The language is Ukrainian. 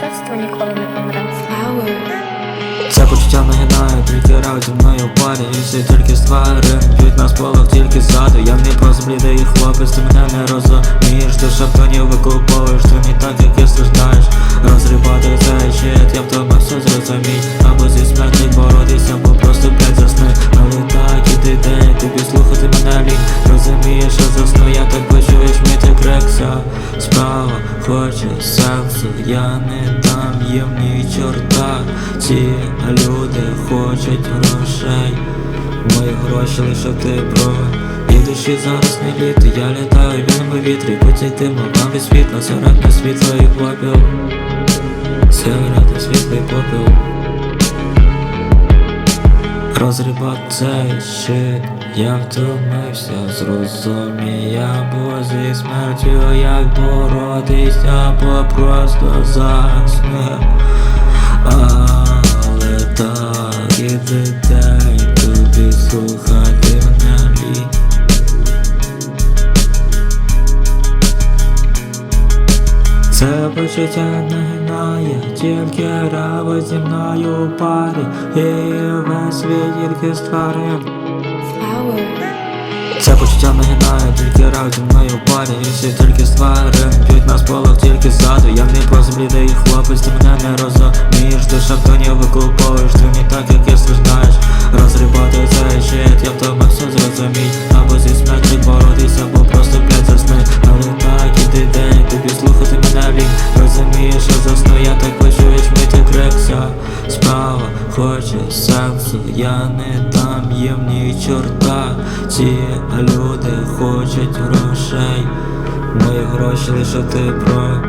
Товариство ніколи не помре. Це почуття нагинає, тільки рак зі мною в парі. І всі тільки ствари Б'ють нас полох тільки ззаду. Я не просто блідий хлопець, ти мене не розумієш. Ти шаблонів викуповуєш, ти не так, як і страждаєш. Розрібати цей щит, я в зрозумій все зі Хоче сексу, я не дам їм ні чорта. Ці люди хочуть грошей. Мої гроші лише ти бро І душі зараз не літо, я літаю у вітрі. Потійти вам від світла, середне світло і попіл. Середне світло і попіл. Розрібати цей щит, я втомився, зрозумій, я бо зі смертю, як боротись, або просто засни. Але так і дітей тобі слухати мене лінь. Це почуття нагинає, тільки рави зі мною у парі, і весь світ тільки створив. Почуття нагинає, тільки рак зі мною в парі. І всі тільки ствари, б'ють на сполох тільки ззаду. Я просто блідий хлопець, ти мене не розумієш. Ти шаблонів викуповуєш, ти не так, як і страждаєш Розрібати цей щит, я втомився зрозумій Або зі смертю боротися, або просто блядь засни Але так іди день, тобі слухати мене лінь Розумієш, що засну, я так почуєш мити крекся Справа хоче сексу, я не ні чорта. Ці люди хочуть грошей. Мої гроші лише ти про